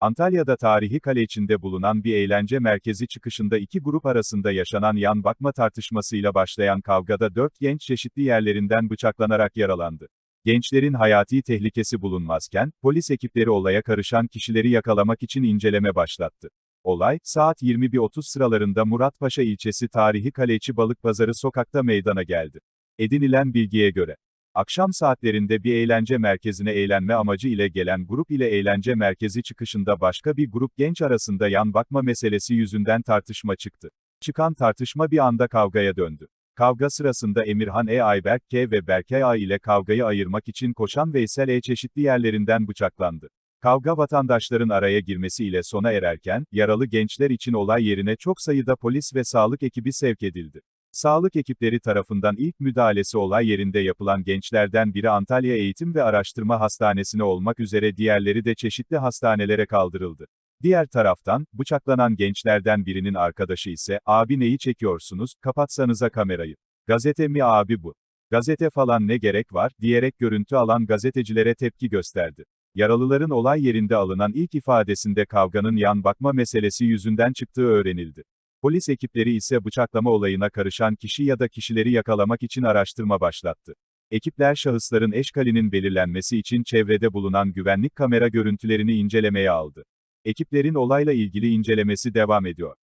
Antalya'da tarihi kale içinde bulunan bir eğlence merkezi çıkışında iki grup arasında yaşanan yan bakma tartışmasıyla başlayan kavgada dört genç çeşitli yerlerinden bıçaklanarak yaralandı. Gençlerin hayati tehlikesi bulunmazken, polis ekipleri olaya karışan kişileri yakalamak için inceleme başlattı. Olay, saat 21.30 sıralarında Muratpaşa ilçesi tarihi Kaleci Balık Pazarı sokakta meydana geldi. Edinilen bilgiye göre, Akşam saatlerinde bir eğlence merkezine eğlenme amacı ile gelen grup ile eğlence merkezi çıkışında başka bir grup genç arasında yan bakma meselesi yüzünden tartışma çıktı. Çıkan tartışma bir anda kavgaya döndü. Kavga sırasında Emirhan E. Ayberk K. ve Berkay A. ile kavgayı ayırmak için koşan Veysel E. çeşitli yerlerinden bıçaklandı. Kavga vatandaşların araya girmesiyle sona ererken, yaralı gençler için olay yerine çok sayıda polis ve sağlık ekibi sevk edildi. Sağlık ekipleri tarafından ilk müdahalesi olay yerinde yapılan gençlerden biri Antalya Eğitim ve Araştırma Hastanesi'ne olmak üzere diğerleri de çeşitli hastanelere kaldırıldı. Diğer taraftan, bıçaklanan gençlerden birinin arkadaşı ise, abi neyi çekiyorsunuz, kapatsanıza kamerayı. Gazete mi abi bu? Gazete falan ne gerek var, diyerek görüntü alan gazetecilere tepki gösterdi. Yaralıların olay yerinde alınan ilk ifadesinde kavganın yan bakma meselesi yüzünden çıktığı öğrenildi. Polis ekipleri ise bıçaklama olayına karışan kişi ya da kişileri yakalamak için araştırma başlattı. Ekipler şahısların eşkalinin belirlenmesi için çevrede bulunan güvenlik kamera görüntülerini incelemeye aldı. Ekiplerin olayla ilgili incelemesi devam ediyor.